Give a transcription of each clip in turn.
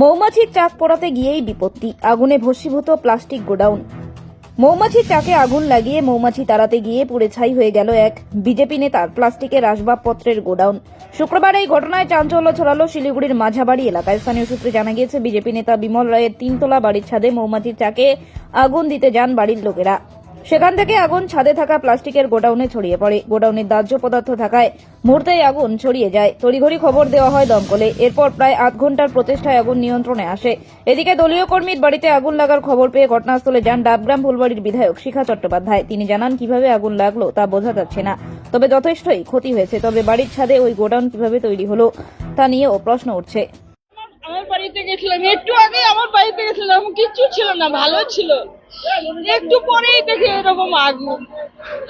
মৌমাছির চাক পড়াতে গিয়েই বিপত্তি। আগুনে ভস্মীভূত প্লাস্টিক গোডাউন। মৌমাছির চাকে আগুন লাগিয়ে মৌমাছি তাড়াতে গিয়ে পুড়ে ছাই হয়ে গেল এক বিজেপি নেতার প্লাস্টিকের আসবাবপত্রের গোডাউন। শুক্রবার এই ঘটনায় চাঞ্চল্য ছড়ালো শিলিগুড়ির মাঝাবাড়ি এলাকায়। স্থানীয় সূত্রে জানা গিয়েছে, বিজেপি নেতা বিমল রায়ের তিনতলা বাড়ির ছাদে মৌমাছির চাকে আগুন দিতে যান বাড়ির লোকেরা। সেখান থেকে আগুন ছাদে থাকা প্লাস্টিকের গোডাউনে ছড়িয়ে পড়ে। গোডাউনের দাহ্য পদার্থ থাকায় মুহূর্তেই আগুন ছড়িয়ে যায়। তড়িঘড়ি খবর দেওয়া হয় দমকলে। এরপর প্রায় আধ ঘণ্টার প্রচেষ্টায় আগুন নিয়ন্ত্রণে আসে। এদিকে দলীয় কর্মীর বাড়িতে আগুন লাগার খবর পেয়ে ঘটনাস্থলে যান ডাবগ্রাম ফুলবাড়ির বিধায়ক শিখা চট্টোপাধ্যায়। তিনি জানান, কীভাবে আগুন লাগল তা বোঝা যাচ্ছে না। তবে যথেষ্টই ক্ষতি হয়েছে। তবে বাড়ির ছাদে ওই গোডাউন কীভাবে তৈরি হলো তা নিয়েও প্রশ্ন উঠছে। বাড়িতে গেছিলাম। একটু আগে আমার বাড়িতে গেছিলাম। কিচ্ছু ছিল না ভালো ছিল। একটু পরেই দেখি এরকম আগুন।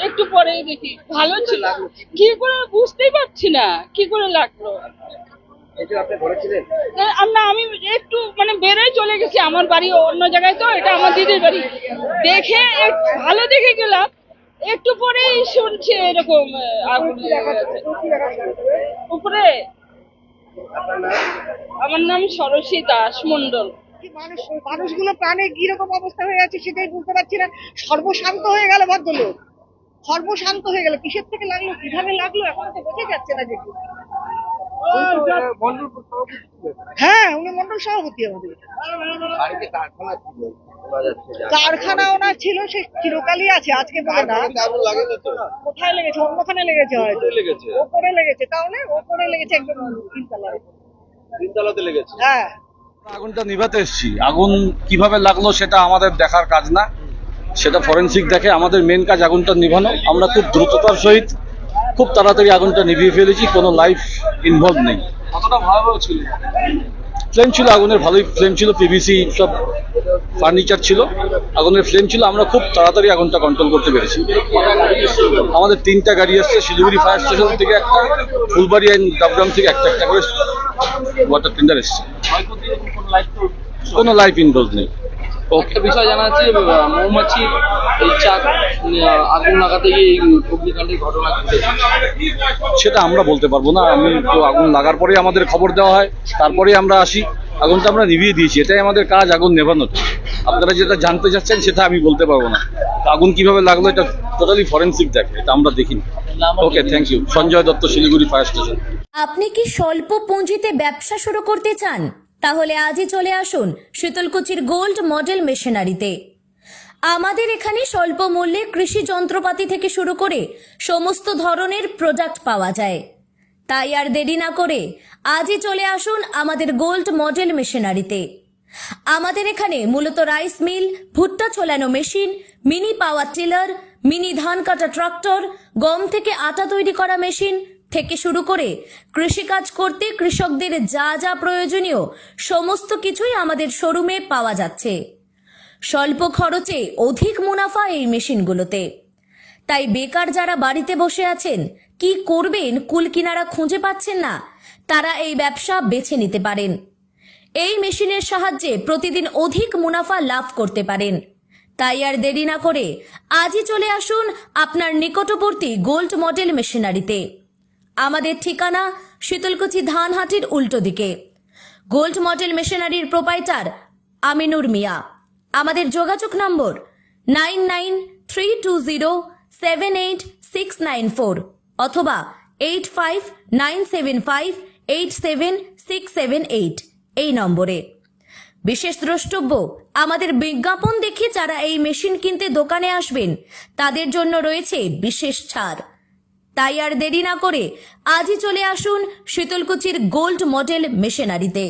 একটু পরেই দেখি ভালো ছিল। কি করে বুঝতেই পারছি না কি করে লাগল। আমরা আমি একটু মানে বেরোয় চলে গেছি। আমার বাড়ি অন্য জায়গায় তো এটা আমার দিদির বাড়ি। দেখে ভালো দেখে গেলাম। একটু পরেই শুনছি এরকম আগুন উপরে আমার নাম সরসী দাস মন্ডল মানুষ মানুষগুলো প্রাণে কীরকম অবস্থা হয়ে আছে সেটাই বুঝতে পারছি না। সর্বশান্ত হয়ে গেল ভদ্রলোক। সর্বশান্ত হয়ে গেল। কিসের থেকে লাগল? কীভাবে লাগল? এখন তো বোঝা যাচ্ছে না ছিলেন। হ্যাঁ উনি মন্ডল সভাপতি আমাদের। বাড়িতে কারখানা ওনার ছিল সে চিরকালই আছে আজকে বলে না। আগুন কোথায় লেগেছে? অন্যখানে লেগেছে হয়তো ওপরে লেগেছে তাহলে ওপরে লেগেছে একদম তিনতলায়। তিনতলাতে লেগেছে। হ্যাঁ। আগুনটা নিভাতে এসেছি। আগুন কীভাবে লাগল সেটা আমাদের দেখার কাজ না। সেটা ফরেনসিক দেখে আমাদের মেন কাজ আগুনটা নিভানো। আমরা খুব দ্রুততার সহিত খুব তাড়াতাড়ি আগুনটা নিভিয়ে ফেলেছি। কোনো লাইফ ইনভলভ নেই। কতটা ভয়াবহ ছিল? ফ্লেম ছিল আগুনের ভালোই ফ্লেম ছিল পিভিসি সব ফার্নিচার ছিল। আগুনের ফ্লেম ছিল আমরা খুব তাড়াতাড়ি আগুনটা কন্ট্রোল করতে পেরেছি। আমাদের তিনটা গাড়ি এসছে শিলিগুড়ি ফায়ার স্টেশন থেকে একটা ফুলবাড়ি অ্যান্ড ডাবগ্রাম থেকে একটা একটা করে ওয়াটার টেন্ডার এসছে। কোনো লাইফ ইনভলভ নেই। একটা বিষয় জানা যে, মৌমাছি এই চাক আগুন লাগাতে গিয়ে এই অগ্নিকাণ্ডের ঘটনা ঘটেছে। সেটা আমরা বলতে পারব না। আমি তো আগুন লাগার পরেই আমাদের খবর দেওয়া হয় তারপরেই আমরা আসি। আগুনটা আমরা নিভিয়ে দিয়েছি এটাই আমাদের কাজ আগুন নেভানো আপনারা যেটা জানতে চাচ্ছেন সেটা আমি বলতে পারব না। আগুন কীভাবে লাগল এটা টোটালি ফরেন্সিক দেখে এটা আমরা দেখিনি। Okay thank you Sanjay Dutta Siliguri fire station আপনি কি স্বল্প পুঁজিতে ব্যবসা শুরু করতে চান? তাহলে আজই চলে আসুন শীতলকুচির গোল্ড মডেল মেশিনারিতে আমাদের এখানে স্বল্প মূল্যে কৃষি যন্ত্রপাতি থেকে শুরু করে সমস্ত ধরনের প্রোডাক্ট পাওয়া যায়। তাই আর দেরি না করে আজই চলে আসুন আমাদের গোল্ড মডেল মেশিনারিতে আমাদের এখানে মূলত রাইস মিল ভুট্টা ছোলানো machine mini power tiller mini ধান কাটা ট্রাক্টর গম থেকে আটা তৈরি করা মেশিন থেকে শুরু করে কৃষিকাজ করতে কৃষকদের যা যা প্রয়োজনীয় সমস্ত কিছুই আমাদের শোরুমে পাওয়া যাচ্ছে। স্বল্প খরচে অধিক মুনাফা এই মেশিনগুলোতে। তাই বেকার যারা বাড়িতে বসে আছেন, কি করবেন, কুল কিনারা খুঁজে পাচ্ছেন না, তারা এই ব্যবসা বেছে নিতে পারেন। এই মেশিনের সাহায্যে প্রতিদিন অধিক মুনাফা লাভ করতে পারেন। তাই আর দেরি না করে আজই চলে আসুন আপনার নিকটবর্তী গোল্ড মডেল মেশিনারিতে। আমাদের ঠিকানা শীতলকুচি ধানহাটির উল্টো দিকে। গোল্ড মডেল মেশিনারির প্রোপাইটার আমিনুর মিয়া। আমাদের যোগাযোগ নম্বর nine nine three two zero seven eight six nine four অথবা eight five nine seven five eight seven six seven eight এই নম্বরে। বিশেষ দ্রষ্টব্য, আমাদের বিজ্ঞাপন দেখে যারা এই মেশিন কিনতে দোকানে আসবেন, তাদের জন্য রয়েছে বিশেষ ছাড়। তাই আর দেরি না করে আজই চলে আসুন শীতলকুচির গোল্ড মডেল মেশিনারিতে।